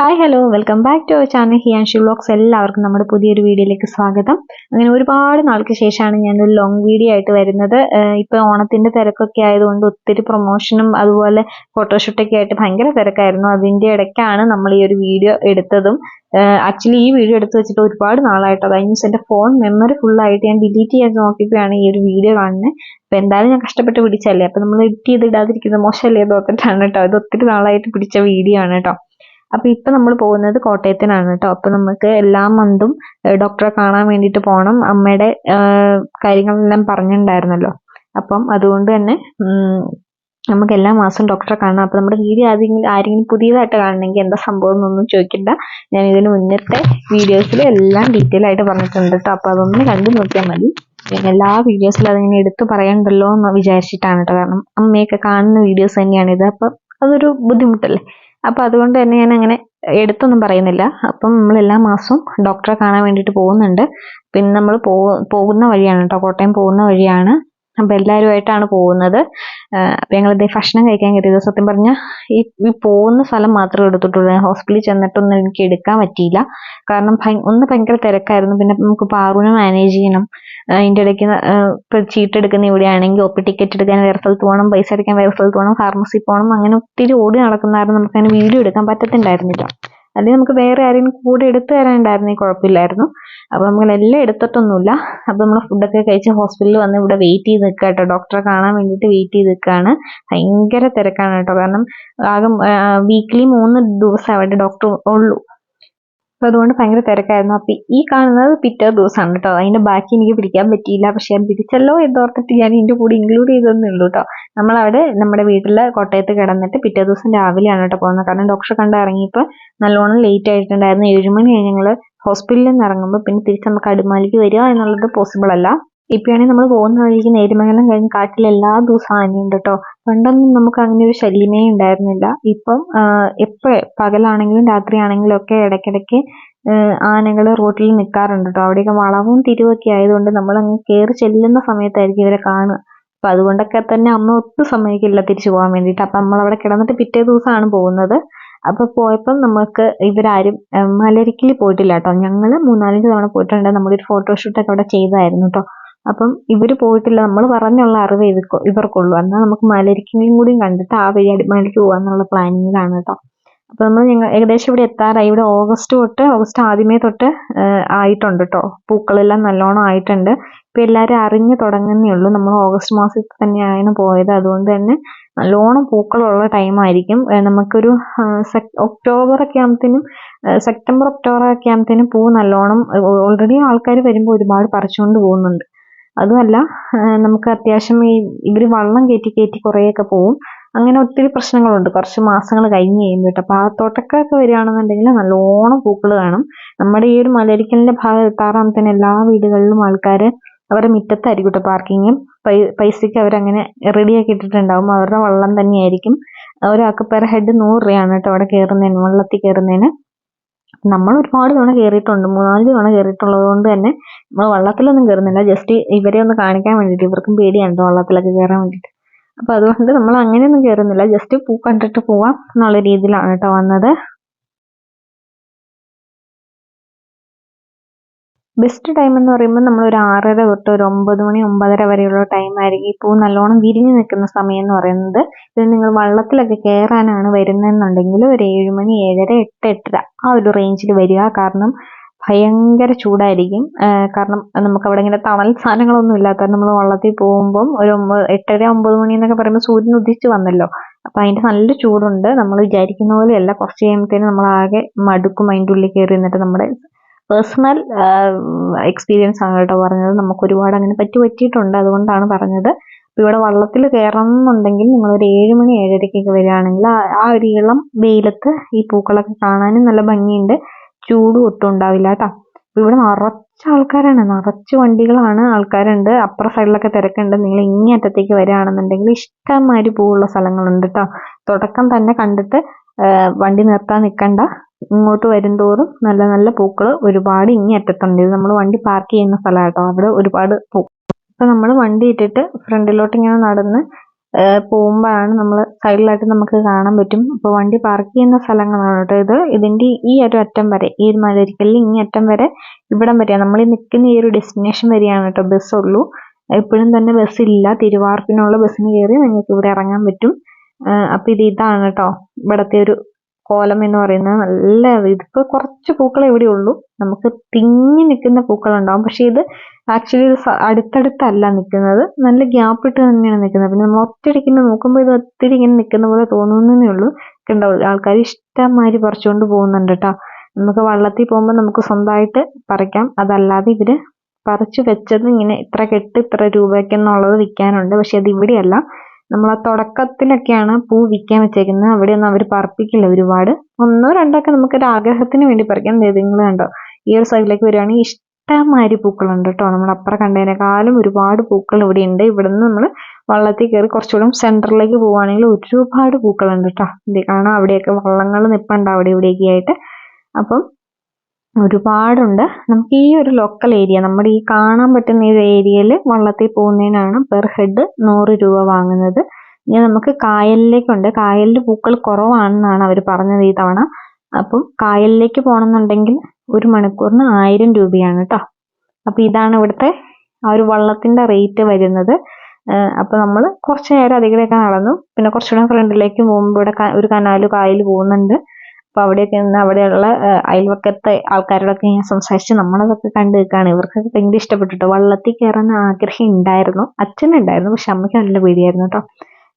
Hi hello welcome back to our channel Hiyanshi vlogs എല്ലാവർക്കും നമ്മുടെ പുതിയൊരു വീഡിയോയിലേക്ക് സ്വാഗതം. അങ്ങനെ ഒരുപാട് നാൾക്ക് ശേഷമാണ് ഞാനൊരു ലോങ് വീഡിയോ ആയിട്ട് വരുന്നത്. ഇപ്പോൾ ഓണത്തിന്റെ തിരക്കൊക്കെ ആയതുകൊണ്ട് ഒത്തിരി പ്രൊമോഷനും അതുപോലെ ഫോട്ടോഷൂട്ടൊക്കെ ആയിട്ട് ഭയങ്കര തിരക്കായിരുന്നു. അതിന്റെ ഇടയ്ക്കാണ് നമ്മൾ ഈ ഒരു വീഡിയോ എടുത്തതും. ആക്ച്വലി ഈ വീഡിയോ എടുത്തു വെച്ചിട്ട് ഒരുപാട് നാളായിട്ട് അതായത് മീൻസ് എന്റെ ഫോൺ മെമ്മറി ഫുള്ളായിട്ട് ഞാൻ ഡിലീറ്റ് ചെയ്യാൻ നോക്കിയപ്പോഴാണ് ഈ ഒരു വീഡിയോ കാണുന്നത് അപ്പോൾ എന്തായാലും ഞാൻ കഷ്ടപ്പെട്ട് പിടിച്ചല്ലേ? അപ്പോൾ നമ്മൾ എഡിറ്റ് ചെയ്ത് ഇടാതിരിക്കുന്നത് മോശമല്ലേ എന്ന് കേട്ടോ. ഇത് ഒത്തിരി നാളായിട്ട് പിടിച്ച വീഡിയോ ആണ് കേട്ടോ. അപ്പോൾ ഇപ്പൊ നമ്മൾ പോകുന്നത് കോട്ടയത്തിനാണ് കേട്ടോ അപ്പോൾ നമുക്ക് എല്ലാ മന്തും ഡോക്ടറെ കാണാൻ വേണ്ടിയിട്ട് പോകണം അമ്മയുടെ കാര്യങ്ങളെല്ലാം പറഞ്ഞിട്ടുണ്ടായിരുന്നല്ലോ അപ്പം അതുകൊണ്ട് തന്നെ നമുക്ക് എല്ലാ മാസവും ഡോക്ടറെ കാണണം. അപ്പോൾ നമ്മുടെ വീഡിയോ ആരെങ്കിലും ആരെങ്കിലും പുതിയതായിട്ട് കാണണമെങ്കിൽ എന്താ സംഭവം എന്നൊന്നും ചോദിക്കണ്ട. ഞാൻ ഇതിന് മുന്നത്തെ വീഡിയോസിൽ എല്ലാം ഡീറ്റെയിൽ ആയിട്ട് പറഞ്ഞിട്ടുണ്ട് കേട്ടോ അപ്പോൾ അതൊന്ന് കണ്ടു നോക്കിയാൽ മതി. എല്ലാ വീഡിയോസിലും അതിങ്ങനെ എടുത്തു പറയണ്ടല്ലോ എന്ന് വിചാരിച്ചിട്ടാണ് കേട്ടോ കാരണം അമ്മയൊക്കെ കാണുന്ന വീഡിയോസ് തന്നെയാണിത് അപ്പം അതൊരു ബുദ്ധിമുട്ടല്ലേ? അപ്പോൾ അതുകൊണ്ട് തന്നെ ഞാൻ അങ്ങനെ എടുത്തൊന്നും പറയുന്നില്ല. അപ്പം നമ്മൾ എല്ലാ മാസവും ഡോക്ടറെ കാണാൻ വേണ്ടിയിട്ട് പോകുന്നുണ്ട്. പിന്നെ നമ്മൾ പോകുന്ന വഴിയാണ് കേട്ടോ കോട്ടയം പോകുന്ന വഴിയാണ്. അപ്പം എല്ലാവരുമായിട്ടാണ് പോകുന്നത്. അപ്പം ഞങ്ങളിത് ഭക്ഷണം കഴിക്കാൻ കയറിയത് സത്യം പറഞ്ഞാൽ ഈ പോകുന്ന സ്ഥലം മാത്രമേ എടുത്തിട്ടുള്ളൂ. ഹോസ്പിറ്റലിൽ ചെന്നിട്ടൊന്നും എനിക്ക് എടുക്കാൻ പറ്റിയില്ല. കാരണം ഒന്ന് ഭയങ്കര തിരക്കായിരുന്നു. പിന്നെ നമുക്ക് പാറുവിനെ മാനേജ് ചെയ്യണം. അതിന്റെ ഇടയ്ക്ക് ചീട്ട് എടുക്കുന്ന ഇവിടെയാണെങ്കിൽ ഒ പി ടിക്കറ്റ് എടുക്കാൻ വേറെ സ്ഥലത്ത് പോകണം. പൈസ അടിക്കാൻ വേറെ സ്ഥലത്ത് പോകണം. ഫാർമസി പോകണം. അങ്ങനെ ഒത്തിരി ഓടി നടക്കുന്നതായിരുന്നു. നമുക്ക് അങ്ങനെ വീഡിയോ എടുക്കാൻ പറ്റത്തുണ്ടായിരുന്നില്ല അല്ലെങ്കിൽ നമുക്ക് വേറെ ആരെങ്കിലും കൂടെ എടുത്തു തരാനുണ്ടായിരുന്നെങ്കിൽ കുഴപ്പമില്ലായിരുന്നു. അപ്പോൾ നമ്മളെല്ലാം എടുത്തിട്ടൊന്നുമില്ല. അപ്പോൾ നമ്മൾ ഫുഡൊക്കെ കഴിച്ച് ഹോസ്പിറ്റലിൽ വന്ന് ഇവിടെ വെയിറ്റ് ചെയ്ത് നിൽക്കുക കേട്ടോ ഡോക്ടറെ കാണാൻ വേണ്ടിയിട്ട് വെയിറ്റ് ചെയ്ത് നിൽക്കുകയാണ് ഭയങ്കര തിരക്കാണ് കേട്ടോ. കാരണം ആകെ വീക്കിലി മൂന്ന് ദിവസം അവിടെ ഡോക്ടർ ഉള്ളൂ. അപ്പോൾ അതുകൊണ്ട് ഭയങ്കര തിരക്കായിരുന്നു. അപ്പോൾ ഈ കാണുന്നത് പിറ്റേ ദിവസമാണ് കേട്ടോ. അതിന്റെ ബാക്കി എനിക്ക് പിടിക്കാൻ പറ്റിയില്ല. പക്ഷെ ഞാൻ പിടിച്ചല്ലോ എന്നോർത്തിട്ട് ഞാൻ ഇതിന്റെ കൂടെ ഇൻക്ലൂഡ് ചെയ്തതന്നേ ഉള്ളൂ കേട്ടോ. നമ്മളവിടെ നമ്മുടെ വീട്ടിൽ കോട്ടയത്ത് കിടന്നിട്ട് പിറ്റേ ദിവസം രാവിലെയാണ് കേട്ടോ പോകുന്നത്. കാരണം ഡോക്ടറെ കണ്ട് ഇറങ്ങിയപ്പോൾ നല്ലോണം ലേറ്റ് ആയിട്ടുണ്ടായിരുന്നു. ഏഴുമണി കഴിഞ്ഞ് ഞങ്ങൾ ഹോസ്പിറ്റലിൽ നിന്ന് ഇറങ്ങുമ്പോൾ പിന്നെ തിരിച്ച് നമുക്ക് അടിമാലിക്ക് വരിക എന്നുള്ളത് പോസിബിൾ അല്ല. ഇപ്പോഴാണെങ്കിൽ നമ്മൾ പോകുന്ന വഴിക്ക് നേരിമംഗലം കഴിഞ്ഞ് കാട്ടിൽ എല്ലാ ദിവസവും ആനയുണ്ട് കേട്ടോ പണ്ടൊന്നും നമുക്ക് അങ്ങനെ ഒരു ശല്യമേ ഉണ്ടായിരുന്നില്ല. ഇപ്പം എപ്പോ പകലാണെങ്കിലും രാത്രിയാണെങ്കിലും ഒക്കെ ഇടയ്ക്കിടയ്ക്ക് ആനകൾ റോട്ടിൽ നിൽക്കാറുണ്ട് കേട്ടോ അവിടെയൊക്കെ വളവും തിരിവൊക്കെ ആയതുകൊണ്ട് നമ്മൾ അങ്ങ് കയറി ചെല്ലുന്ന സമയത്തായിരിക്കും ഇവരെ കാണുക. അപ്പം അതുകൊണ്ടൊക്കെ തന്നെ അമ്മ ഒട്ടും സമ്മതിക്കില്ല തിരിച്ചു പോകാൻ വേണ്ടിട്ട് അപ്പം നമ്മൾ അവിടെ കിടന്നിട്ട് പിറ്റേ ദിവസമാണ് പോകുന്നത്. അപ്പോൾ പോയപ്പം നമുക്ക് ഇവരാരും മലരിക്കിൽ പോയിട്ടില്ല കേട്ടോ ഞങ്ങൾ മൂന്നാലഞ്ച് തവണ പോയിട്ടുണ്ട്. നമ്മുടെ ഒരു ഫോട്ടോഷൂട്ടൊക്കെ അവിടെ ചെയ്തായിരുന്നു കേട്ടോ അപ്പം ഇവർ പോയിട്ടില്ല. നമ്മൾ പറഞ്ഞുള്ള അറിവ് ഇവർക്ക് ഇവർക്കുള്ളൂ. എന്നാൽ നമുക്ക് മലരിക്കലും കൂടിയും കണ്ടിട്ട് ആ വഴി അടിമാലിക്ക് പോകാന്നുള്ള പ്ലാനിങ്ങിലാണ് കേട്ടോ അപ്പോൾ നമ്മൾ ഞങ്ങൾ ഏകദേശം ഇവിടെ എത്താറായി. ഇവിടെ ഓഗസ്റ്റ് തൊട്ട് ഓഗസ്റ്റ് ആദ്യമേ തൊട്ട് ആയിട്ടുണ്ട് കേട്ടോ പൂക്കളെല്ലാം നല്ലോണം ആയിട്ടുണ്ട്. ഇപ്പം എല്ലാവരും അറിഞ്ഞു തുടങ്ങുന്നേ ഉള്ളൂ. നമ്മൾ ഓഗസ്റ്റ് മാസത്തിൽ തന്നെയാണ് പോയത്. അതുകൊണ്ട് തന്നെ നല്ലോണം പൂക്കളുള്ള ടൈമായിരിക്കും നമുക്കൊരു ഒക്ടോബർ ഒക്കെ ആകുമ്പത്തേനും സെപ്റ്റംബർ ഒക്ടോബർ ഒക്കെ ആകുമ്പത്തേനും പൂ നല്ലോണം ഓൾറെഡി ആൾക്കാർ വരുമ്പോൾ ഒരുപാട് പറിച്ചുകൊണ്ട് പോകുന്നുണ്ട്. അതുമല്ല നമുക്ക് അത്യാവശ്യം ഈ ഇവർ വള്ളം കയറ്റി കയറ്റി കുറേയൊക്കെ പോവും. അങ്ങനെ ഒത്തിരി പ്രശ്നങ്ങളുണ്ട്. കുറച്ച് മാസങ്ങൾ കഴിഞ്ഞ് കഴിയുമ്പോൾ അപ്പോൾ ആ തോട്ടക്കാരൊക്കെ വരികയാണെന്നുണ്ടെങ്കിൽ നല്ലോണം പൂക്കൾ കാണും. നമ്മുടെ ഈ ഒരു മലരിക്കലിന്റെ ഭാഗം എത്താറാകുമ്പോൾ എല്ലാ വീടുകളിലും ആൾക്കാർ അവരുടെ മുറ്റത്തായിരിക്കും കേട്ടോ പാർക്കിങ് പൈ പൈസയ്ക്ക് അവരങ്ങനെ റെഡിയാക്കി ഇട്ടിട്ടുണ്ടാവും. അവരുടെ വള്ളം തന്നെയായിരിക്കും. ഒരാൾക്ക് പെർ ഹെഡ് നൂറ് രൂപയാണ് കേട്ടോ അവിടെ കയറുന്നതിന് വള്ളത്തിൽ കയറുന്നതിന് നമ്മൾ ഒരുപാട് തവണ കയറിയിട്ടുണ്ട് മൂന്നാൽ തവണ കയറിയിട്ടുള്ളത് കൊണ്ട് തന്നെ നമ്മൾ വള്ളത്തിലൊന്നും കയറുന്നില്ല ജസ്റ്റ് ഇവരെ ഒന്ന് കാണിക്കാൻ വേണ്ടിയിട്ട് ഇവർക്കും പേടിയാണ് വള്ളത്തിലൊക്കെ കയറാൻ വേണ്ടിയിട്ട്. അപ്പോൾ അതുകൊണ്ട് നമ്മൾ അങ്ങനെയൊന്നും കയറുന്നില്ല ജസ്റ്റ് പൂ കണ്ടിട്ട് പോവാം എന്നുള്ള രീതിയിലാണ് കേട്ടോ വന്നത്. ബെസ്റ്റ് ടൈം എന്ന് പറയുമ്പോൾ നമ്മൾ ഒരു ആറര തൊട്ട് ഒരു ഒമ്പത് മണി ഒമ്പതര വരെയുള്ള ടൈം ആയിരിക്കും. ഈ പൂ നല്ലോണം വിരിഞ്ഞു നിൽക്കുന്ന സമയം എന്ന് പറയുന്നത് ഇത് നിങ്ങൾ വള്ളത്തിലൊക്കെ കയറാനാണ് വരുന്നതെന്നുണ്ടെങ്കിൽ ഒരു ഏഴ് മണി ഏഴര എട്ട് എട്ടര ആ ഒരു റേഞ്ചിൽ വരിക. കാരണം ഭയങ്കര ചൂടായിരിക്കും. കാരണം നമുക്ക് അവിടെ ഇങ്ങനെ തണൽ സാധനങ്ങളൊന്നും ഇല്ലാത്ത നമ്മൾ വള്ളത്തിൽ പോകുമ്പം ഒരു ഒമ്പത് എട്ടര ഒമ്പത് മണി എന്നൊക്കെ പറയുമ്പോൾ സൂര്യൻ ഉദിച്ചു വന്നല്ലോ. അപ്പം അതിന്റെ നല്ല ചൂടുണ്ട്. നമ്മൾ വിചാരിക്കുന്ന പോലെയല്ല. കുറച്ച് കഴിയുമ്പോഴത്തേനും നമ്മൾ ആകെ മടുക്കും. അതിന്റെ ഉള്ളിൽ കയറി നിന്നിട്ട് നമ്മുടെ പേഴ്സണൽ എക്സ്പീരിയൻസ് ആണ് കേട്ടോ പറഞ്ഞത്. നമുക്ക് ഒരുപാട് അങ്ങനെ പറ്റി പറ്റിയിട്ടുണ്ട് അതുകൊണ്ടാണ് പറഞ്ഞത്. അപ്പോൾ ഇവിടെ വള്ളത്തിൽ കയറണം എന്നുണ്ടെങ്കിൽ നിങ്ങൾ ഒരു ഏഴ് മണി ഏഴരയ്ക്കൊക്കെ വരികയാണെങ്കിൽ ആ ഒരു ഇളം വെയിലത്ത് ഈ പൂക്കളൊക്കെ കാണാനും നല്ല ഭംഗിയുണ്ട്. ചൂടും ഒട്ടും ഉണ്ടാവില്ല കേട്ടോ. ഇവിടെ നിറച്ച് ആൾക്കാരാണ്. നിറച്ച് വണ്ടികളാണ് ആൾക്കാരുണ്ട്. അപ്പുറ സൈഡിലൊക്കെ തിരക്കുണ്ട്. നിങ്ങൾ ഇങ്ങേ അറ്റത്തേക്ക് വരികയാണെന്നുണ്ടെങ്കിൽ ഇഷ്ടംമാതിരി പൂവുള്ള സ്ഥലങ്ങളുണ്ട് കേട്ടോ. തുടക്കം തന്നെ കണ്ടിട്ട് വണ്ടി നിർത്താൻ നിൽക്കണ്ട. ഇങ്ങോട്ട് വരുംതോറും നല്ല നല്ല പൂക്കൾ ഒരുപാട് ഇങ്ങേ അറ്റത്തുണ്ട് ഇത് നമ്മൾ വണ്ടി പാർക്ക് ചെയ്യുന്ന സ്ഥലം കേട്ടോ അവിടെ ഒരുപാട് പൂ. അപ്പോൾ നമ്മൾ വണ്ടി ഇട്ടിട്ട് ഫ്രണ്ടിലോട്ട് ഇങ്ങനെ നടന്ന് പോകുമ്പോഴാണ് നമ്മൾ സൈഡിലായിട്ട് നമുക്ക് കാണാൻ പറ്റും. അപ്പോൾ വണ്ടി പാർക്ക് ചെയ്യുന്ന സ്ഥലങ്ങളാണ് കേട്ടോ ഇത്. ഇതിന്റെ ഈ ഒരു അറ്റം വരെ ഈ ഒരു മലരിക്കലിൽ ഇങ്ങി അറ്റം വരെ ഇവിടം വരെ നമ്മൾ നിൽക്കുന്ന ഈ ഒരു ഡെസ്റ്റിനേഷൻ വരെയാണ് കേട്ടോ ബസ് ഉള്ളൂ എപ്പോഴും തന്നെ ബസ് ഇല്ല തിരുവാർപ്പിനുള്ള ബസ്സിന് കയറി നിങ്ങൾക്ക് ഇവിടെ ഇറങ്ങാൻ പറ്റും. അപ്പോൾ ഇത് ഇതാണ് കേട്ടോ ഇവിടുത്തെ ഒരു കോലം എന്ന് പറയുന്ന നല്ല ഇതിപ്പോൾ കുറച്ച് പൂക്കളെ ഇവിടെ ഉള്ളൂ. നമുക്ക് തിങ്ങി നിൽക്കുന്ന പൂക്കളുണ്ടാവും. പക്ഷേ ഇത് ആക്ച്വലി ഇത് അടുത്തടുത്തല്ല നിൽക്കുന്നത്. നല്ല ഗ്യാപ്പ് ഇട്ട് തന്നെയാണ് നിൽക്കുന്നത്. പിന്നെ നമ്മൾ ഒറ്റയടിക്കുന്ന നോക്കുമ്പോൾ ഇത് ഒത്തിരി ഇങ്ങനെ നിൽക്കുന്ന പോലെ തോന്നുന്നേ ഉള്ളൂ. കണ്ടോ ആൾക്കാർ ഇഷ്ടംമാതിരി പറിച്ചുകൊണ്ട് പോകുന്നുണ്ട് കേട്ടോ. നമുക്ക് വള്ളത്തിൽ പോകുമ്പോൾ നമുക്ക് സ്വന്തമായിട്ട് പറിക്കാം. അതല്ലാതെ ഇവർ പറിച്ചു വെച്ചത് ഇങ്ങനെ ഇത്ര കെട്ട് ഇത്ര രൂപയ്ക്ക് എന്നുള്ളത് വിൽക്കാനുണ്ട്. പക്ഷെ അത് ഇവിടെയല്ല. നമ്മൾ ആ തുടക്കത്തിലൊക്കെയാണ് പൂ വിൽക്കാൻ വെച്ചേക്കുന്നത് അവിടെയൊന്നും അവർ പറപ്പിക്കില്ല. ഒരുപാട് ഒന്നോ രണ്ടോ ഒക്കെ നമുക്കൊരു ആഗ്രഹത്തിന് വേണ്ടി പറിക്കാം നിങ്ങൾ കണ്ടോ? ഈ ഒരു സൈഡിലേക്ക് വരികയാണെങ്കിൽ ഇഷ്ടമാതിരി പൂക്കളുണ്ട് കേട്ടോ. നമ്മൾ അപ്പുറം കണ്ടതിനേക്കാളും ഒരുപാട് പൂക്കൾ ഇവിടെ ഉണ്ട്. ഇവിടുന്ന് നമ്മൾ വള്ളത്തിൽ കയറി കുറച്ചുകൂടെ സെന്ററിലേക്ക് പോവുകയാണെങ്കിൽ ഒരുപാട് പൂക്കളുണ്ട് കേട്ടോ. ഇത് കാണാം. അവിടെയൊക്കെ വള്ളങ്ങൾ നിൽപ്പുണ്ട് അവിടെ ഇവിടെയൊക്കെ ആയിട്ട് അപ്പം ഒരുപാടുണ്ട്. നമുക്ക് ഈ ഒരു ലോക്കൽ ഏരിയ നമ്മുടെ ഈ കാണാൻ പറ്റുന്ന ഒരു ഏരിയയിൽ വള്ളത്തിൽ പോകുന്നതിനാണ് പെർ ഹെഡ് നൂറ് രൂപ വാങ്ങുന്നത്. ഇനി നമുക്ക് കായലിലേക്കുണ്ട്. കായലിൽ പൂക്കൾ കുറവാണെന്നാണ് അവർ പറഞ്ഞത് ഈ തവണ. അപ്പം കായലിലേക്ക് പോകണമെന്നുണ്ടെങ്കിൽ ഒരു മണിക്കൂറിന് ആയിരം രൂപയാണ് കേട്ടോ അപ്പോൾ ഇതാണ് ഇവിടുത്തെ ആ ഒരു വള്ളത്തിന്റെ റേറ്റ് വരുന്നത്. അപ്പോൾ നമ്മൾ കുറച്ച് നേരം അധികമൊക്കെ നടന്നു. പിന്നെ കുറച്ചുകൂടെ ഫ്രണ്ടിലേക്ക് പോകുമ്പോൾ ഇവിടെ ഒരു കനാല് കായൽ പോകുന്നുണ്ട്. അപ്പോൾ അവിടെയൊക്കെ നിന്ന് അവിടെയുള്ള അയൽവക്കത്തെ ആൾക്കാരോടൊക്കെ ഞാൻ സംസാരിച്ച് നമ്മളതൊക്കെ കണ്ടു നിൽക്കുകയാണ് ഇവർക്കൊക്കെ ഭയങ്കര ഇഷ്ടപ്പെട്ടിട്ടോ. വള്ളത്തിൽ കയറാൻ ആഗ്രഹം ഉണ്ടായിരുന്നു. അച്ഛനുണ്ടായിരുന്നു പക്ഷെ അമ്മയ്ക്ക് നല്ല പേടിയായിരുന്നു കേട്ടോ.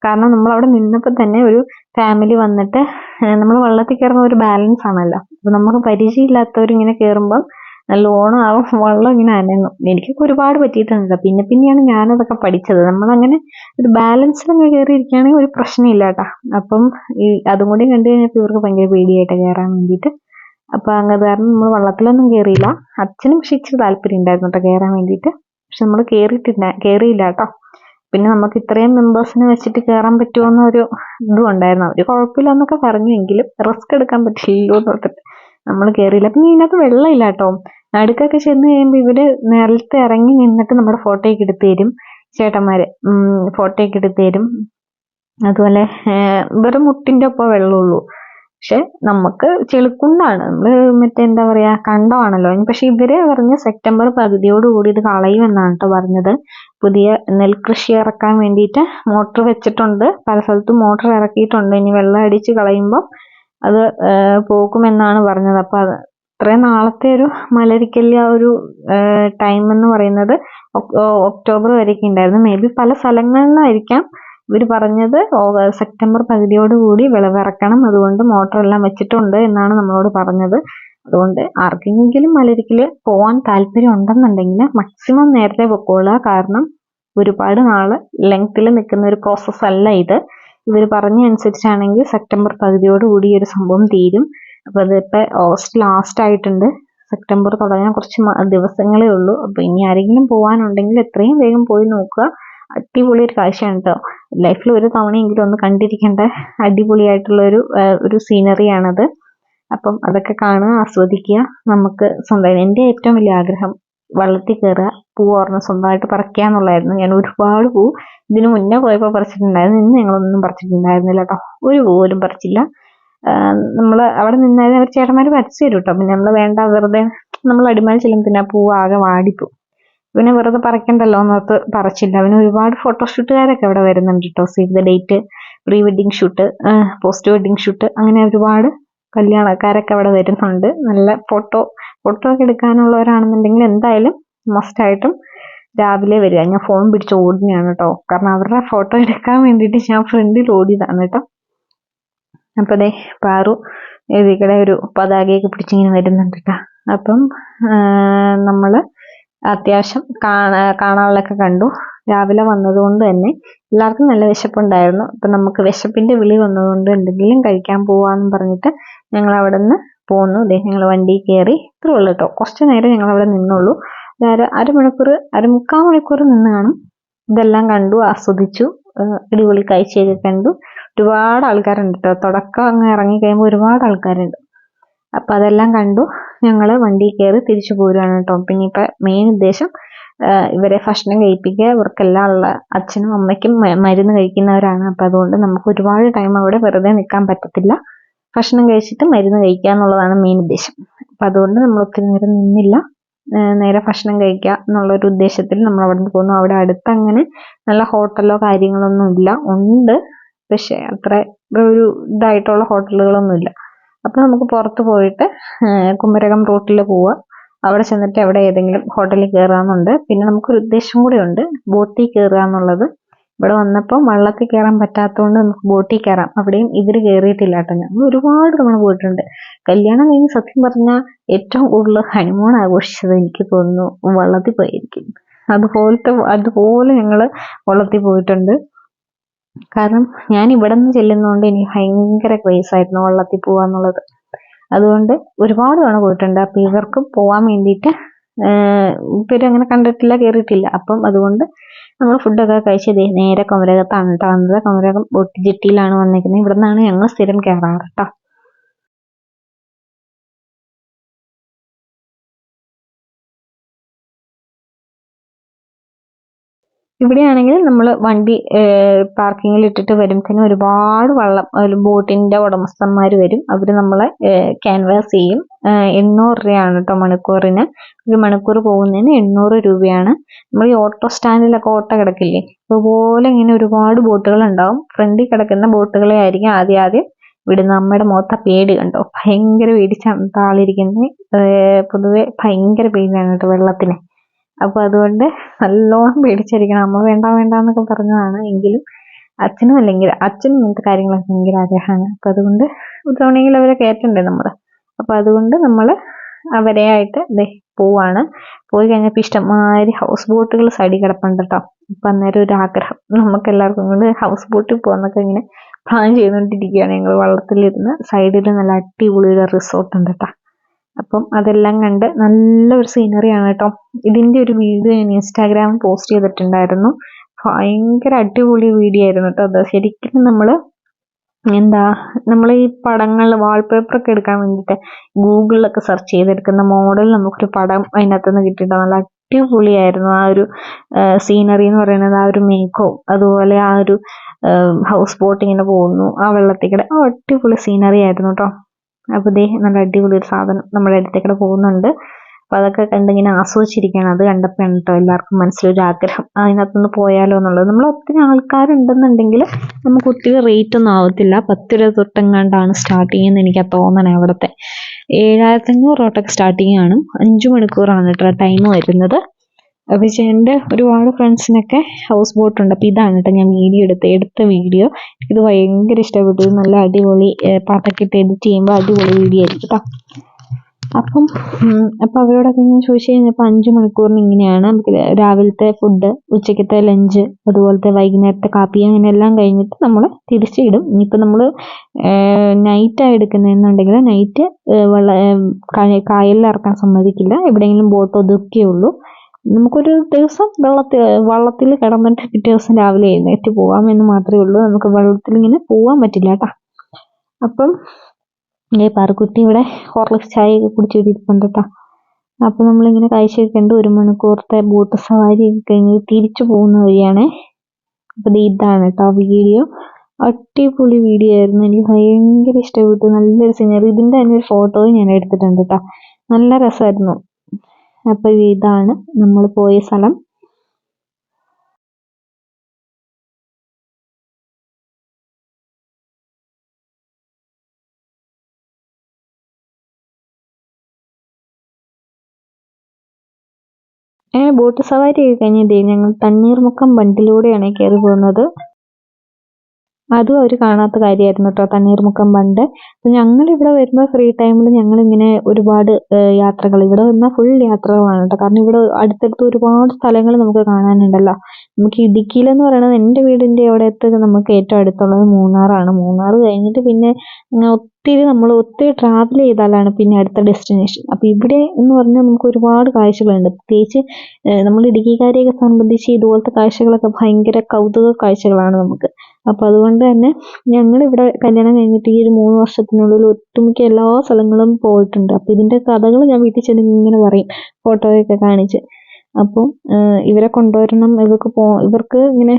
കാരണം നമ്മൾ അവിടെ നിന്നപ്പോൾ തന്നെ ഒരു ഫാമിലി വന്നിട്ട് നമ്മൾ വള്ളത്തിൽ കയറുമ്പോൾ ഒരു ബാലൻസ് ആണല്ലോ. അപ്പോൾ നമുക്ക് പരിചയമില്ലാത്തവർ ഇങ്ങനെ കയറുമ്പം നല്ലോണം ആ വെള്ളം ഇങ്ങനെ അനങ്ങും. എനിക്കൊക്കെ ഒരുപാട് പറ്റിയിട്ടുണ്ട്. പിന്നെ പിന്നെയാണ് ഞാനതൊക്കെ പഠിച്ചത്. നമ്മളങ്ങനെ ഒരു ബാലൻസിലങ്ങ് കയറിയിരിക്കുകയാണെങ്കിൽ ഒരു പ്രശ്നമില്ല കേട്ടോ അപ്പം ഈ അതും കൂടി കണ്ടു കഴിഞ്ഞപ്പോൾ ഇവർക്ക് ഭയങ്കര പേടിയായിട്ട് കയറാൻ വേണ്ടിയിട്ട്. അപ്പോൾ അങ്ങനെ കാരണം നമ്മൾ വള്ളത്തിലൊന്നും കയറിയില്ല. അച്ഛനും പക്ഷേ ഇച്ചിരി താല്പര്യം ഉണ്ടായിരുന്നു കേട്ടോ കയറാൻ വേണ്ടിയിട്ട്. പക്ഷെ നമ്മൾ കയറിയിട്ടില്ല കയറിയില്ല കേട്ടോ പിന്നെ നമുക്ക് ഇത്രയും മെമ്പേഴ്സിനെ വെച്ചിട്ട് കയറാൻ പറ്റുമോ എന്നൊരു ഇതും ഉണ്ടായിരുന്നു. അവർ കുഴപ്പമില്ല എന്നൊക്കെ പറഞ്ഞു എങ്കിലും റിസ്ക് എടുക്കാൻ പറ്റില്ലല്ലോ എന്ന് നമ്മൾ കയറിയില്ല പിന്നെ ഇതിനകത്ത് വെള്ളമില്ല കേട്ടോ നടുക്കൊക്കെ ചെന്ന് കഴിയുമ്പോൾ ഇവർ നിലത്ത് ഇറങ്ങി നിന്നിട്ട് നമ്മുടെ ഫോട്ടോയൊക്കെ എടുത്തു തരും. ചേട്ടന്മാര്. ഫോട്ടോയൊക്കെ എടുത്തു തരും. അതുപോലെ വെറും മുട്ടിന്റെ ഒപ്പം വെള്ളമുള്ളൂ. പക്ഷെ നമുക്ക് ചെളിക്കുണ്ടാണ്. നമ്മൾ മറ്റേ എന്താ പറയാ കണ്ടമാണല്ലോ. പക്ഷെ ഇവർ പറഞ്ഞ സെപ്റ്റംബർ പകുതിയോട് കൂടി ഇത് കളയുമെന്നാണ് കേട്ടോ പറഞ്ഞത്. പുതിയ നെൽകൃഷി ഇറക്കാൻ വേണ്ടിയിട്ട് മോട്ടർ വെച്ചിട്ടുണ്ട്. പല സ്ഥലത്തും മോട്ടർ ഇറക്കിയിട്ടുണ്ട്. ഇനി വെള്ളം അടിച്ച് കളയുമ്പോൾ അത് പോകുമെന്നാണ് പറഞ്ഞത്. അപ്പോൾ അത് നാളത്തെ ഒരു മലരിക്കലിലെ ആ ഒരു ടൈം എന്ന് പറയുന്നത് ഒക്ടോബർ വരെയൊക്കെ ഉണ്ടായിരുന്നു മേ ബി പല സ്ഥലങ്ങളിലായിരിക്കാം ഇവർ പറഞ്ഞത്. സെപ്റ്റംബർ പകുതിയോട് കൂടി വിളവിറക്കണം. അതുകൊണ്ട് മോട്ടറെല്ലാം വെച്ചിട്ടുണ്ട് എന്നാണ് നമ്മളോട് പറഞ്ഞത്. അതുകൊണ്ട് ആർക്കെങ്കിലും മലരിക്കൽ പോകാൻ താല്പര്യം ഉണ്ടെന്നുണ്ടെങ്കിൽ മാക്സിമം നേരത്തെ പൊക്കോളുക. കാരണം ഒരുപാട് നാൾ ലെങ്ത്തിൽ നിൽക്കുന്ന ഒരു പ്രോസസ്സ് അല്ല ഇത്. ഇവർ പറഞ്ഞ അനുസരിച്ചാണെങ്കിൽ സെപ്റ്റംബർ പകുതിയോട് കൂടി ഈ ഒരു സംഭവം തീരും. അപ്പോൾ അതിപ്പോൾ ഓഗസ്റ്റ് ലാസ്റ്റ് ആയിട്ടുണ്ട്. സെപ്റ്റംബർ തുടങ്ങാൻ കുറച്ച് ദിവസങ്ങളേ ഉള്ളൂ. അപ്പോൾ ഇനി ആരെങ്കിലും പോകാനുണ്ടെങ്കിൽ എത്രയും വേഗം പോയി നോക്കുക. അടിപൊളി ഒരു കാഴ്ചയാണ് കേട്ടോ ലൈഫിൽ ഒരു തവണയെങ്കിലും ഒന്ന് കണ്ടിരിക്കേണ്ട അടിപൊളിയായിട്ടുള്ള ഒരു ഒരു സീനറിയാണത് അപ്പം അതൊക്കെ കാണുക ആസ്വദിക്കുക. നമുക്ക് സ്വന്തമായി എന്റെ ഏറ്റവും വലിയ ആഗ്രഹം വള്ളത്തിൽ കയറുക പൂ ഓർന്ന് സ്വന്തമായിട്ട് പറിക്കുക എന്നുള്ളതായിരുന്നു. ഞാൻ ഒരുപാട് പൂ ഇതിന് മുന്നേ പോയപ്പോൾ പറിച്ചിട്ടുണ്ടായിരുന്നു. ഇന്ന് ഞങ്ങളൊന്നും പറിച്ചിട്ടുണ്ടായിരുന്നില്ല കേട്ടോ. ഒരു പൂ പോലും പറിച്ചില്ല. നമ്മൾ അവിടെ നിന്നായിരുന്നു അവർ ചേട്ടന്മാർ വരച്ചു തരും കേട്ടോ. പിന്നെ നമ്മൾ വേണ്ട വെറുതെ നമ്മൾ അടിമാലി ചെല്ലുമ്പോൾ പിന്നെ പൂവ് ആകെ വാടിപ്പോ പിന്നെ വെറുതെ പറിക്കണ്ടല്ലോ എന്നോർത്ത് പറിച്ചില്ല. അവന് ഒരുപാട് ഫോട്ടോഷൂട്ടുകാരൊക്കെ അവിടെ വരുന്നുണ്ട് കേട്ടോ. Save the date pre wedding shoot post wedding shoot അങ്ങനെ ഒരുപാട് കല്യാണക്കാരൊക്കെ അവിടെ വരുന്നുണ്ട്. നല്ല ഫോട്ടോ ഫോട്ടോ ഒക്കെ എടുക്കാനുള്ളവരാണെന്നുണ്ടെങ്കിൽ എന്തായാലും മസ്റ്റായിട്ടും രാവിലെ വരിക. ഞാൻ ഫോൺ പിടിച്ച് ഓടുന്നതാണ് കേട്ടോ കാരണം അവരുടെ ഫോട്ടോ എടുക്കാൻ വേണ്ടിയിട്ട് ഞാൻ ഫ്രണ്ടിൽ ഓടിയതാണ് കേട്ടോ അപ്പോൾ ദേ പാറു ഇതിക്കടെ ഒരു പതാകയൊക്കെ പിടിച്ചിങ്ങനെ വരുന്നുണ്ട് കേട്ടോ അപ്പം നമ്മൾ അത്യാവശ്യം കാണാ കാണാനുള്ളതൊക്കെ കണ്ടു. രാവിലെ വന്നതുകൊണ്ട് തന്നെ എല്ലാവർക്കും നല്ല വിശപ്പുണ്ടായിരുന്നു. അപ്പം നമുക്ക് വിശപ്പിന്റെ വിളി വന്നതുകൊണ്ട് എന്തെങ്കിലും കഴിക്കാൻ പോവാന്ന് പറഞ്ഞിട്ട് ഞങ്ങൾ അവിടെ നിന്ന് പോന്നു. ദേ ഞങ്ങൾ വണ്ടി കയറി ഇത്രേ ഉള്ളൂ കേട്ടോ കുറച്ച് നേരം ഞങ്ങൾ അവിടെ നിന്നുള്ളൂ. അര അരമണിക്കൂർ അരമുക്കാൽ മണിക്കൂർ നിന്ന് കാണും. ഇതെല്ലാം കണ്ടു ആസ്വദിച്ചു. അടിപൊളി കാഴ്ചയൊക്കെ കണ്ടു. ഒരുപാട് ആൾക്കാരുണ്ട് കേട്ടോ തുടക്കം അങ്ങ് ഇറങ്ങി കഴിയുമ്പോൾ ഒരുപാട് ആൾക്കാരുണ്ട്. അപ്പോൾ അതെല്ലാം കണ്ടു. ഞങ്ങൾ വണ്ടി കയറി തിരിച്ചു പോരുകയാണ് കേട്ടോ പിന്നെ ഇപ്പം മെയിൻ ഉദ്ദേശം ഇവരെ ഭക്ഷണം കഴിപ്പിക്കുക. ഇവർക്കെല്ലാം ഉള്ള അച്ഛനും അമ്മയ്ക്കും മരുന്ന് കഴിക്കുന്നവരാണ്. അപ്പം അതുകൊണ്ട് നമുക്ക് ഒരുപാട് ടൈം അവിടെ വെറുതെ നിൽക്കാൻ പറ്റത്തില്ല. ഭക്ഷണം കഴിച്ചിട്ട് മരുന്ന് കഴിക്കുക എന്നുള്ളതാണ് മെയിൻ ഉദ്ദേശം. അപ്പം അതുകൊണ്ട് നമ്മൾ ഒത്തിരി നേരം നിന്നില്ല നേരെ ഭക്ഷണം കഴിക്കുക എന്നുള്ളൊരു ഉദ്ദേശത്തിൽ നമ്മൾ അവിടെ നിന്ന് പോന്നു. അവിടെ അടുത്ത് അങ്ങനെ നല്ല ഹോട്ടലോ കാര്യങ്ങളൊന്നും ഇല്ല. ഉണ്ട്. പക്ഷേ അത്ര ഒരു ഇതായിട്ടുള്ള ഹോട്ടലുകളൊന്നും ഇല്ല അപ്പോൾ നമുക്ക് പുറത്ത് പോയിട്ട് കുമരകം റൂട്ടിൽ പോവുക അവിടെ ചെന്നിട്ട് അവിടെ ഏതെങ്കിലും ഹോട്ടലിൽ കയറാമെന്നുണ്ട് പിന്നെ നമുക്കൊരു ഉദ്ദേശം കൂടെ ഉണ്ട്. ബോട്ടിൽ കയറുക എന്നുള്ളത് ഇവിടെ വന്നപ്പോൾ വള്ളത്തിൽ കയറാൻ പറ്റാത്തതുകൊണ്ട് നമുക്ക് ബോട്ടിൽ കയറാം അവിടെയും ഇവർ കയറിയിട്ടില്ല കേട്ടോ. ഞങ്ങൾ ഒരുപാട് തവണ പോയിട്ടുണ്ട്. കല്യാണം കഴിഞ്ഞ് സത്യം പറഞ്ഞാൽ ഏറ്റവും കൂടുതൽ ഹണിമൂൺ ആഘോഷിച്ചത് എനിക്ക് തോന്നുന്നു വള്ളത്തിൽ പോയിരിക്കും. അതുപോലത്തെ അതുപോലെ ഞങ്ങൾ വള്ളത്തിൽ പോയിട്ടുണ്ട്. കാരണം ഞാൻ ഇവിടെ നിന്ന് ചെല്ലുന്നതുകൊണ്ട് എനിക്ക് ഭയങ്കര ക്രേസ് ആയിരുന്നു വള്ളത്തിൽ പോവാന്നുള്ളത്. അതുകൊണ്ട് ഒരുപാട് തവണ പോയിട്ടുണ്ട്. അപ്പം ഇവർക്ക് പോവാൻ വേണ്ടിയിട്ട് ഇവരങ്ങനെ കണ്ടിട്ടില്ല കയറിയിട്ടില്ല അപ്പം അതുകൊണ്ട് നമ്മൾ ഫുഡൊക്കെ കഴിച്ച് നേരെ കുമരകത്താണ്. കേട്ടോ വന്നത് കുമരകം ജെട്ടിയിലാണ് വന്നിരിക്കുന്നത്. ഇവിടെ നിന്നാണ് ഞങ്ങൾ സ്ഥിരം കയറാറ് കേട്ടോ. ഇവിടെയാണെങ്കിൽ നമ്മൾ വണ്ടി പാർക്കിങ്ങിൽ ഇട്ടിട്ട് വരുമ്പോഴത്തേനും ഒരുപാട് വള്ളം ഒരു ബോട്ടിന്റെ ഉടമസ്ഥന്മാർ വരും. അവർ നമ്മളെ ക്യാൻവാസ് ചെയ്യും. എണ്ണൂറ് രൂപയാണ് കേട്ടോ മണിക്കൂറിന്. ഒരു മണിക്കൂർ പോകുന്നതിന് എണ്ണൂറ് രൂപയാണ്. നമ്മൾ ഈ ഓട്ടോ സ്റ്റാൻഡിലൊക്കെ ഓട്ടോ കിടക്കില്ലേ? അതുപോലെ ഇങ്ങനെ ഒരുപാട് ബോട്ടുകൾ ഉണ്ടാവും ഫ്രണ്ടിൽ കിടക്കുന്ന ബോട്ടുകളെ ആയിരിക്കും ആദ്യം ആദ്യം വിടുന്ന അമ്മയുടെ മുഖത്ത പേടി കണ്ടോ? ഭയങ്കര പേടിച്ച താളിരിക്കുന്നത് പൊതുവെ ഭയങ്കര പേടിയാണ് കേട്ടോ വെള്ളത്തിന്. അപ്പോൾ അതുകൊണ്ട് നല്ലോണം പേടിച്ചിരിക്കണം. അമ്മ വേണ്ട വേണ്ട എന്നൊക്കെ പറഞ്ഞതാണ് എങ്കിലും അച്ഛനും അല്ലെങ്കിൽ അച്ഛനും ഇങ്ങനത്തെ കാര്യങ്ങളൊക്കെ ഭയങ്കര ആഗ്രഹമാണ്. അപ്പം അതുകൊണ്ട് തവണയെങ്കിലും അവരെ കയറ്റണ്ടേ നമ്മൾ അപ്പോൾ അതുകൊണ്ട് നമ്മൾ അവരെ ആയിട്ട് ദേ പോവാണ്. പോയി കഴിഞ്ഞപ്പോൾ ഇഷ്ടംമാതിരി ഹൗസ് ബോട്ടുകൾ സൈഡിൽ കിടപ്പുണ്ട് കേട്ടോ അപ്പം അന്നേരം ഒരു ആഗ്രഹം. നമുക്ക് എല്ലാവർക്കും കൂടെ ഹൗസ് ബോട്ടിൽ പോകുന്നൊക്കെ ഇങ്ങനെ പ്ലാൻ ചെയ്തുകൊണ്ടിരിക്കുകയാണ് ഞങ്ങൾ വള്ളത്തിലിരുന്ന് സൈഡിൽ നല്ല അടിപൊളി ഒരു റിസോർട്ട് ഉണ്ട് കേട്ടോ അപ്പം അതെല്ലാം കണ്ട് നല്ലൊരു സീനറിയാണ് കേട്ടോ. ഇതിന്റെ ഒരു വീഡിയോ ഞാൻ ഇൻസ്റ്റാഗ്രാമിൽ പോസ്റ്റ് ചെയ്തിട്ടുണ്ടായിരുന്നു. ഭയങ്കര അടിപൊളി വീഡിയോ ആയിരുന്നു കേട്ടോ അത്. ശരിക്കും നമ്മൾ എന്താ നമ്മൾ ഈ പടങ്ങൾ വാൾപേപ്പർ ഒക്കെ എടുക്കാൻ വേണ്ടിയിട്ട് ഗൂഗിളിലൊക്കെ സെർച്ച് ചെയ്തെടുക്കുന്ന മോഡൽ നമുക്കൊരു പടം അതിനകത്ത് നിന്ന് കിട്ടിയിട്ട് നല്ല അടിപൊളിയായിരുന്നു ആ ഒരു സീനറി എന്ന് പറയുന്നത്. ആ ഒരു മേക്കവും അതുപോലെ ആ ഒരു ഹൗസ് ബോട്ടിങ്ങിന് പോകുന്നു. ആ വെള്ളത്തിൽ കൂടെ ആ അടിപൊളി സീനറി ആയിരുന്നു കേട്ടോ. അപ്പോൾ ദേ നല്ല അടിപൊളി ഒരു സാധനം നമ്മുടെ അടുത്തേക്കൂടെ പോകുന്നുണ്ട്. അപ്പോൾ അതൊക്കെ കണ്ടിങ്ങനെ ആസ്വദിച്ചിരിക്കുകയാണ്. അത് കണ്ടപ്പോഴാണ് കേട്ടോ എല്ലാവർക്കും മനസ്സിലൊരു ആഗ്രഹം. അതിനകത്തുനിന്ന് പോയാലോ എന്നുള്ളത്. നമ്മൾ ഒത്തിരി ആൾക്കാരുണ്ടെന്നുണ്ടെങ്കിൽ നമുക്ക് ഒത്തിരി റേറ്റ് ഒന്നും ആവത്തില്ല. പത്ത് രൂപ തൊട്ടെങ്ങാണ്ടാണ് സ്റ്റാർട്ടിങ് എന്ന് എനിക്ക് തോന്നണേ അവിടുത്തെ. ഏഴായിരത്തഞ്ഞൂറ് തൊട്ടൊക്കെ സ്റ്റാർട്ടിങ് ആണ്. അഞ്ച് മണിക്കൂറാണ് കേട്ടോ ടൈം വരുന്നത്. അപ്പോൾ എന്റെ ഒരുപാട് ഫ്രണ്ട്സിനൊക്കെ ഹൗസ് ബോട്ട് ഉണ്ട്. അപ്പോൾ ഇതാണ് കേട്ടോ ഞാൻ വീഡിയോ എടുത്ത് എടുത്ത വീഡിയോ ഇത് ഭയങ്കര ഇഷ്ടപ്പെട്ടു. നല്ല അടിപൊളി പാട്ടൊക്കെ ഇട്ട് എഡിറ്റ് ചെയ്യുമ്പോൾ അടിപൊളി വീഡിയോ ആയിരിക്കും കേട്ടോ അപ്പം അപ്പം അവരോടൊക്കെ ഞാൻ ചോദിച്ചു കഴിഞ്ഞപ്പോൾ അഞ്ച് മണിക്കൂറിന് ഇങ്ങനെയാണ്. നമുക്ക് രാവിലത്തെ ഫുഡ് ഉച്ചക്കത്തെ ലഞ്ച് അതുപോലത്തെ വൈകുന്നേരത്തെ കാപ്പി അങ്ങനെ എല്ലാം കഴിഞ്ഞിട്ട് നമ്മൾ തിരിച്ചിടും ഇനിയിപ്പോൾ നമ്മൾ നൈറ്റാണ് എടുക്കുന്നതെന്നുണ്ടെങ്കിൽ നൈറ്റ് വെള്ള കായലിൽ ഇറക്കാൻ സമ്മതിക്കില്ല. എവിടെയെങ്കിലും ബോട്ട് ഒതുക്കിയുള്ളൂ നമുക്കൊരു ദിവസം വെള്ളത്തിൽ വള്ളത്തിൽ കിടന്നിട്ട് പിറ്റേ ദിവസം രാവിലെ എഴുന്നേറ്റ് പോകാമെന്ന് മാത്രമേ ഉള്ളൂ. നമുക്ക് വെള്ളത്തിൽ ഇങ്ങനെ പോകാൻ പറ്റില്ല കേട്ടോ. അപ്പം പാറക്കുട്ടി ഇവിടെ ഹോർലിക്സ് ചായയൊക്കെ കുടിച്ചിട്ട് ഇരിപ്പുണ്ട് കേട്ടോ. അപ്പം നമ്മളിങ്ങനെ കാഴ്ച കണ്ട് ഒരു മണിക്കൂറത്തെ ബോട്ട് സവാരി കഴിഞ്ഞ് തിരിച്ചു പോകുന്ന വഴിയാണ്. അപ്പൊ ഇതാണ് കേട്ടോ വീഡിയോ. അടിപൊളി വീഡിയോ ആയിരുന്നു. എനിക്ക് ഭയങ്കര ഇഷ്ടപ്പെട്ടു. നല്ലൊരു സീനറി ഇതിന്റെ തന്നെ ഒരു ഫോട്ടോയും ഞാൻ എടുത്തിട്ടുണ്ട് കേട്ടോ. നല്ല രസമായിരുന്നു. അപ്പോൾ ഇതാണ് നമ്മൾ പോയ സ്ഥലം. ബോട്ട് സവാരി ഒക്കെ കഴിഞ്ഞ് ഞങ്ങൾ തണ്ണീർമുക്കം ബണ്ടിലൂടെയാണ് കയറി പോകുന്നത്. അതും അവർ കാണാത്ത കാര്യമായിരുന്നു കേട്ടോ തണ്ണീർമുക്കം ബണ്ട് ഞങ്ങൾ ഇവിടെ വരുന്ന ഫ്രീ ടൈമിൽ ഞങ്ങൾ ഇങ്ങനെ ഒരുപാട് യാത്രകൾ. ഇവിടെ വന്ന ഫുൾ യാത്രകളാണ് കേട്ടോ കാരണം ഇവിടെ അടുത്തടുത്ത് ഒരുപാട് സ്ഥലങ്ങൾ നമുക്ക് കാണാനുണ്ടല്ലോ. നമുക്ക് ഇടുക്കിയിലെന്ന് പറയുന്നത് എന്റെ വീടിന്റെ അവിടത്തെ നമുക്ക് ഏറ്റവും അടുത്തുള്ളത് മൂന്നാറാണ്. മൂന്നാർ കഴിഞ്ഞിട്ട് പിന്നെ ഒത്തിരി നമ്മൾ ഒത്തിരി ട്രാവൽ ചെയ്താലാണ് പിന്നെ അടുത്ത ഡെസ്റ്റിനേഷൻ അപ്പോൾ ഇവിടെ എന്ന് പറഞ്ഞാൽ നമുക്ക് ഒരുപാട് കാഴ്ചകളുണ്ട്. പ്രത്യേകിച്ച് നമ്മൾ ഇടുക്കിക്കാരെയൊക്കെ സംബന്ധിച്ച് ഇതുപോലത്തെ കാഴ്ചകളൊക്കെ ഭയങ്കര കൗതുക കാഴ്ചകളാണ് നമുക്ക്. അപ്പോൾ അതുകൊണ്ട് തന്നെ ഞങ്ങളിവിടെ കല്യാണം കഴിഞ്ഞിട്ട് ഈ ഒരു മൂന്ന് വർഷത്തിനുള്ളിൽ ഒട്ടുമിക്ക എല്ലാ സ്ഥലങ്ങളും പോയിട്ടുണ്ട്. അപ്പോൾ ഇതിന്റെ കഥകൾ ഞാൻ വീട്ടിൽ ചെന്ന് ഇങ്ങനെ പറയും ഫോട്ടോയൊക്കെ കാണിച്ച്. അപ്പം ഇവരെ കൊണ്ടുവരണം ഇവർക്ക് പോ ഇവർക്ക് ഇങ്ങനെ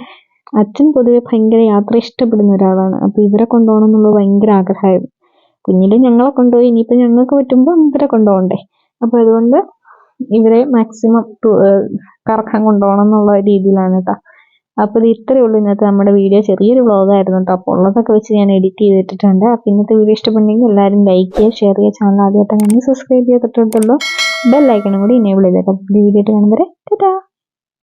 അച്ഛൻ പൊതുവെ ഭയങ്കര യാത്ര ഇഷ്ടപ്പെടുന്ന ഒരാളാണ്. അപ്പോൾ ഇവരെ കൊണ്ടുപോകണം എന്നുള്ളത് ഭയങ്കര ആഗ്രഹമായിരുന്നു. കുഞ്ഞിലെ ഞങ്ങളെ കൊണ്ടുപോയി ഇനിയിപ്പോൾ ഞങ്ങൾക്ക് പറ്റുമ്പോൾ ഇവരെ കൊണ്ടുപോകണ്ടേ? അപ്പോൾ അതുകൊണ്ട് ഇവരെ മാക്സിമം കറക്കാൻ കൊണ്ടുപോകണം എന്നുള്ള രീതിയിലാണ് കേട്ടോ അപ്പോൾ ഇത് ഇത്രയേ ഉള്ളൂ ഇന്നത്തെ നമ്മുടെ വീഡിയോ. ചെറിയൊരു വ്ളോഗായിരുന്നു കേട്ടോ അപ്പോൾ ഉള്ളതൊക്കെ വെച്ച് ഞാൻ എഡിറ്റ് ചെയ്തിട്ടിട്ടുണ്ട് അപ്പോൾ ഇന്നത്തെ വീഡിയോ ഇഷ്ടപ്പെട്ടെങ്കിൽ എല്ലാവരും ലൈക്ക് ചെയ്യുക ഷെയർ ചെയ്യുക ചാനൽ ആദ്യമായിട്ടാണ് സബ്സ്ക്രൈബ് ചെയ്തിട്ടുണ്ടല്ലോ. ബെല്ലൈക്കണും കൂടി എനേബിൾ ചെയ്തേക്കാം. വീഡിയോ ആയിട്ട് കാണുമ്പോൾ ടാറ്റാ